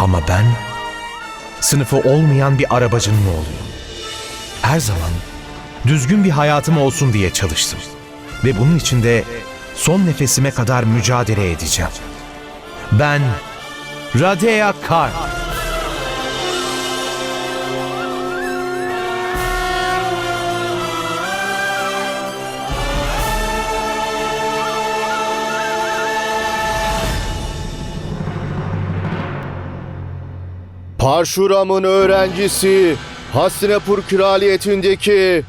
Ama ben sınıfı olmayan bir arabacının oğluyum. Her zaman düzgün bir hayatım olsun diye çalıştım. Ve bunun için de son nefesime kadar mücadele edeceğim. Ben Radea Kar. Parşuram'ın öğrencisi, Hastinapur Kraliyeti'ndeki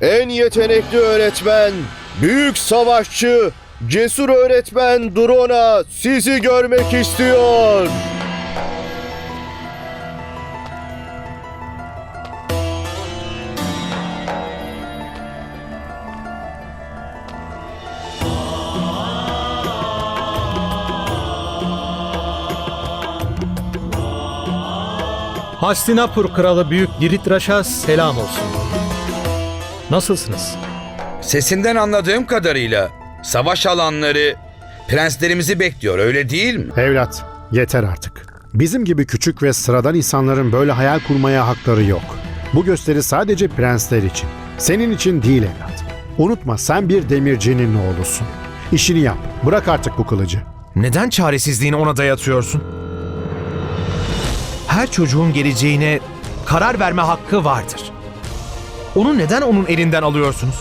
en yetenekli öğretmen, büyük savaşçı, cesur öğretmen Drona sizi görmek istiyor. Hastinapur Kralı Büyük Diritraş'a selam olsun. Nasılsınız? Sesinden anladığım kadarıyla savaş alanları prenslerimizi bekliyor öyle değil mi? Evlat, yeter artık. Bizim gibi küçük ve sıradan insanların böyle hayal kurmaya hakları yok. Bu gösteri sadece prensler için. Senin için değil evlat. Unutma sen bir demircinin oğlusun. İşini yap. Bırak artık bu kılıcı. Neden çaresizliğini ona dayatıyorsun? Her çocuğun geleceğine karar verme hakkı vardır. Onu neden onun elinden alıyorsunuz?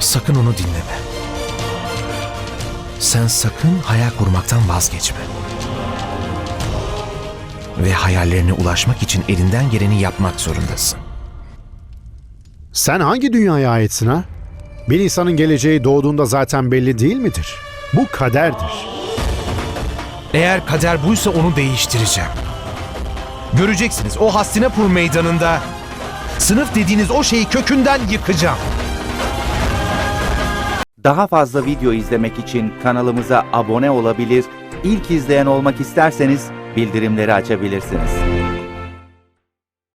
Sakın onu dinleme. Sen sakın hayal kurmaktan vazgeçme ve hayallerine ulaşmak için elinden geleni yapmak zorundasın. Sen hangi dünyaya aitsin ha? Bir insanın geleceği doğduğunda zaten belli değil midir? Bu kaderdir. Eğer kader buysa onu değiştireceğim. Göreceksiniz o Hastinapur meydanında sınıf dediğiniz o şeyi kökünden yıkacağım. Daha fazla video izlemek için kanalımıza abone olabilir, ilk izleyen olmak isterseniz bildirimleri açabilirsiniz.